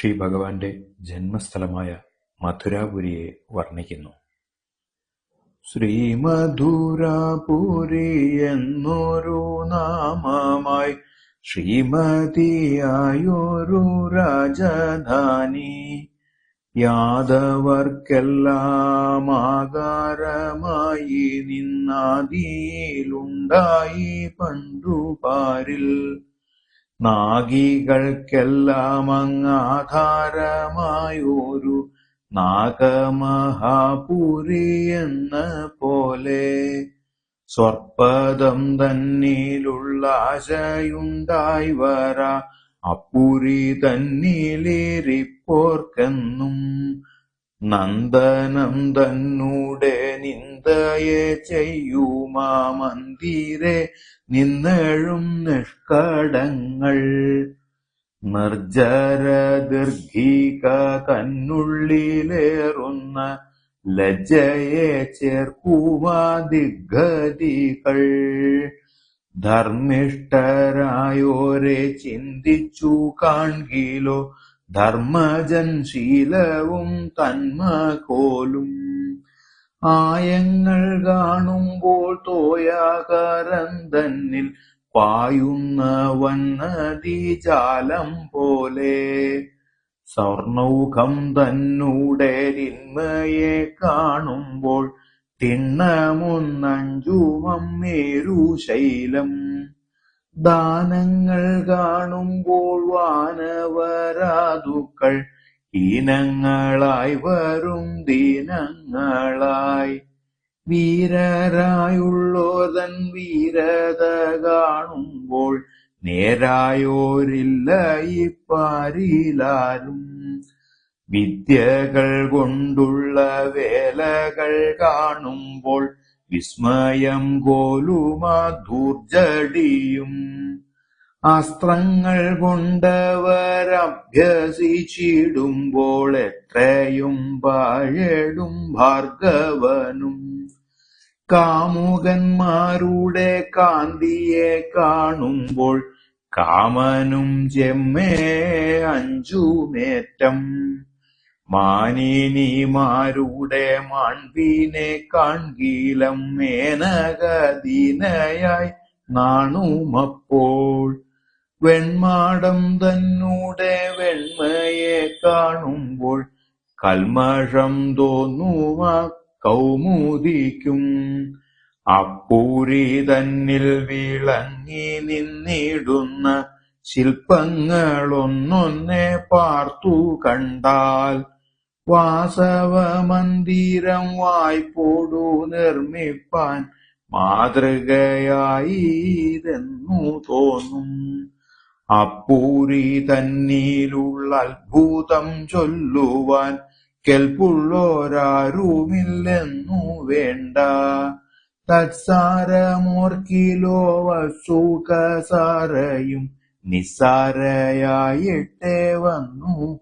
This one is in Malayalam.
ശ്രീഭഗവാന്റെ ജന്മസ്ഥലമായ മധുരാപുരിയെ വർണിക്കുന്നു. ശ്രീമധുരാപുരി എന്നൊരു നാമമായി ശ്രീമതിയായൊരു രാജധാനി യാദവർക്കെല്ലാം ആകാരമായി നിന്നാദിയിലുണ്ടായി പണ്ടുപാരിൽ നാഗികൾക്കെല്ലാം അങ്ങാധാരമായൊരു നാഗമഹാപുരി എന്ന പോലെ സ്വർപ്പദം തന്നിലുള്ള ആശയുണ്ടായി വരാ അപ്പുരി തന്നിലിരിപ്പോർക്കെന്നും നന്ദനം തന്നൂടെ നിന്ദയെ ചെയ്യുമാ മന്ദിരെ നിന്നെഴും നിഷ്കടങ്ങൾ. നിർജര ദീർഘിക കന്നുള്ളിലേറുന്ന ലജ്ജയെ ചേർക്കുവാ ദിഗ്ഗതികൾ. ധർമ്മിഷ്ഠരായോരെ ചിന്തിച്ചു കാൺകിലോ ധർമ്മജൻ ശീലവും തന്മകോലും. ആയങ്ങൾ കാണുമ്പോൾ തോയാകരന്തന്നിൽ പായുന്ന വന്നതിജാലം പോലെ. സ്വർണൗഖം തന്നൂടെ തിന്മയെ കാണുമ്പോൾ തിണ്ണമൊന്നഞ്ചുമമ്മേരുശൈലം ദാനങ്ങൾ കാണുമ്പോൾ വാനവരാതുക്കൾ ഹീനങ്ങളായി വരും ദീനങ്ങളായി. വീരരായുള്ളോതൻ വീരത കാണുമ്പോൾ നേരായോരില്ല ഇപ്പാരിലാരും വിദ്യകൾ കൊണ്ടുള്ള വേലകൾ കാണുമ്പോൾ വിസ്മയം കോലുമാധൂർജടിയും അസ്ത്രങ്ങൾ കൊണ്ടവരഭ്യസിച്ചിടുമ്പോൾ എത്രയും പാഴടും ഭാർഗവനും. കാമുകന്മാരുടെ കാന്തിയെ കാണുമ്പോൾ കാമനും ചെമ്മേ അഞ്ചുമേറ്റം. മാനിനിമാരുടെ മാൺവീനെ കാൺകീലം മേനകദീനയായി നാണുമപ്പോൾ. വെൺമാടം തന്നൂടെ വെൺമയെ കാണുമ്പോൾ കൽമഷം തോന്നുവ കൗമുദിക്കും. അപ്പൂരി തന്നിൽ വിളങ്ങി നിന്നിടുന്ന ശില്പങ്ങളൊന്നൊന്നെ പാർത്തു കണ്ടാൽ വാസവമന്ദിരം വായ്പോടു നിർമ്മിപ്പാൻ മാതൃകയായിതെന്നു തോന്നും. അപ്പൂരി തന്നീലുള്ള അത്ഭുതം ചൊല്ലുവാൻ കെൽപ്പുള്ളോരാരുമില്ലെന്നു വേണ്ട. തത്സാരമോർക്കിലോ വസുഖസാരയും നിസ്സാരയായിട്ടേ വന്നു